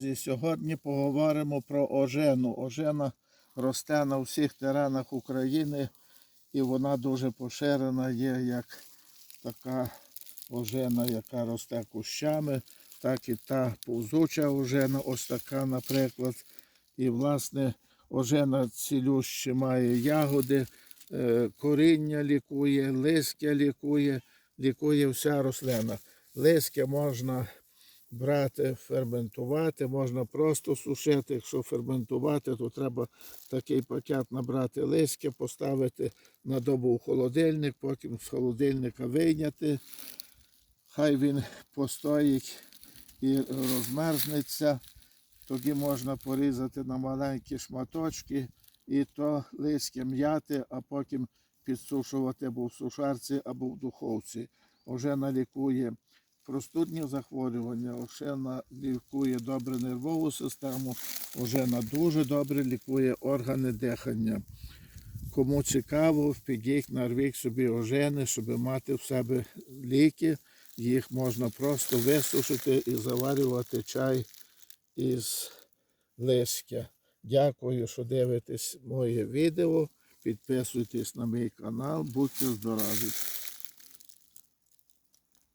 І Сьогодні поговоримо про ожену. Ожена росте на всіх теренах України і вона дуже поширена є як така ожена, яка росте кущами, так і та повзуча ожена, ось така, наприклад. І, власне, ожена цілющі має ягоди, е, коріння лікує, листя лікує, лікує вся рослина. Листя можна брати, ферментувати, можна просто сушити. Якщо ферментувати, то треба такий пакет набрати листя, поставити на добу в холодильник, потім з холодильника вийняти. Хай він постоїть і розмерзнеться. Тоді можна порізати на маленькі шматочки і то листя м'яти, а потім підсушувати або в сушарці, або в духовці. Ожена лікує простудні захворювання, ожена лікує добре нервову систему, ожена дуже добре лікує органи дихання. Кому цікаво, підіть нарвіть собі ожени, щоб мати в себе ліки. Їх можна просто висушити і заварювати чай із листя. Дякую, що дивитесь моє відео. Підписуйтесь на мій канал, будьте здорові!